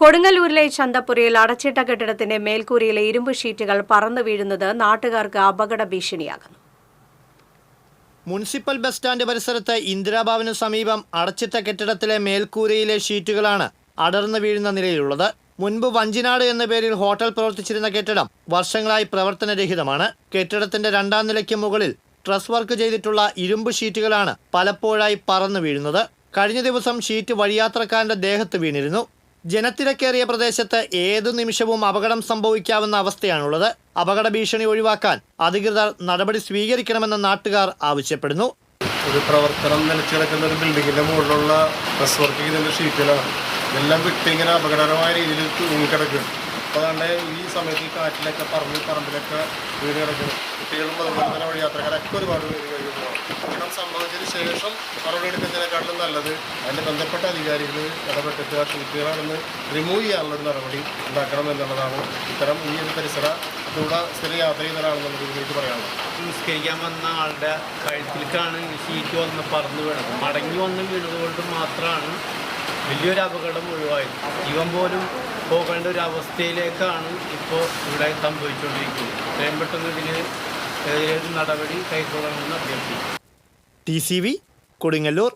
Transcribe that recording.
കൊടുങ്ങല്ലൂരിലെ ചന്തപ്പുരയിൽ അടച്ചിട്ട കെട്ടിടത്തിന്റെ മേൽക്കൂരയിലെ ഇരുമ്പ് ഷീറ്റുകൾ പറന്നു വീഴുന്നത് നാട്ടുകാർക്ക് അപകട ഭീഷണിയാകുന്നു. മുനിസിപ്പൽ ബസ് സ്റ്റാൻഡ് പരിസരത്ത് ഇന്ദിരാഭവന് സമീപം അടച്ചിട്ട കെട്ടിടത്തിലെ മേൽക്കൂരയിലെ ഷീറ്റുകളാണ് അടർന്നു വീഴുന്ന നിലയിലുള്ളത്. മുൻപ് വഞ്ചിനാട് എന്ന പേരിൽ ഹോട്ടൽ പ്രവർത്തിച്ചിരുന്ന കെട്ടിടം വർഷങ്ങളായി പ്രവർത്തനരഹിതമാണ്. കെട്ടിടത്തിന്റെ രണ്ടാം നിലയ്ക്ക് മുകളിൽ ട്രസ് വർക്ക് ചെയ്തിട്ടുള്ള ഇരുമ്പ് ഷീറ്റുകളാണ് പലപ്പോഴായി പറന്നു വീഴുന്നത്. കഴിഞ്ഞ ദിവസം ഷീറ്റ് വഴിയാത്രക്കാരന്റെ ദേഹത്ത് വീണിരുന്നു. ജനത്തിരക്കേറിയ പ്രദേശത്ത് ഏതു നിമിഷവും അപകടം സംഭവിക്കാവുന്ന അവസ്ഥയാണുള്ളത്. അപകട ഭീഷണി ഒഴിവാക്കാൻ അധികൃതർ നടപടി സ്വീകരിക്കണമെന്ന് നാട്ടുകാർ ആവശ്യപ്പെടുന്നു. ഒരു പ്രവർത്തനം നിലച്ചു കിടക്കുന്ന ഒരു ബിൽഡിങ്ങിന്റെ മുകളിലുള്ള ബസ് വർക്ക് ഷീറ്റുകളാണ് ഇതെല്ലാം വിട്ട് ഇങ്ങനെ അപകടകരമായ രീതിയിൽ തൂങ്ങിക്കിടക്കും. അപ്പോൾ അതുകൊണ്ട് ഈ സമയത്ത് ഈ കാറ്റിലൊക്കെ പറമ്പിൽ പറമ്പിലൊക്കെ വീട് കിടക്കുന്നു. കുട്ടികളും അതുപോലെ തന്നെ വഴിയാത്രക്കാരൊക്കെ ഒരുപാട് പേര് ശേഷം മറുപടി എടുക്കുന്നതിനെക്കാട്ടിലും നല്ലത് അതിന്റെ ബന്ധപ്പെട്ട അധികാരികൾ ഇടപെട്ടിട്ട് ആ ഷീറ്റുകളാണെന്ന് റിമൂവ് ചെയ്യാനുള്ളൊരു നടപടി ഉണ്ടാക്കണം എന്നുള്ളതാണ് ഇത്തരം ഈ ഒരു പരിസര കൂടെ സ്ഥിരം യാത്ര ചെയ്യുന്ന എനിക്ക് പറയാനുള്ളത്. നിസ്കരിക്കാൻ വന്ന ആളുടെ കഴുത്തിലേക്കാണ് ഷീറ്റ് വന്ന് പറന്ന് വീണത്. മടങ്ങി വന്ന് വീണതുകൊണ്ട് മാത്രമാണ് വലിയൊരു അപകടം ഒഴിവായത്. ജീവൻ പോലും പോകേണ്ട ഒരു അവസ്ഥയിലേക്കാണ് ഇപ്പോൾ ഇവിടെ സംഭവിച്ചുകൊണ്ടിരിക്കുന്നത്. എത്രയും പെട്ടെന്ന് ഇതിന് നടപടി കൈക്കൊള്ളണമെന്ന് അഭ്യർത്ഥിക്കുന്നു. T C V Kodungallur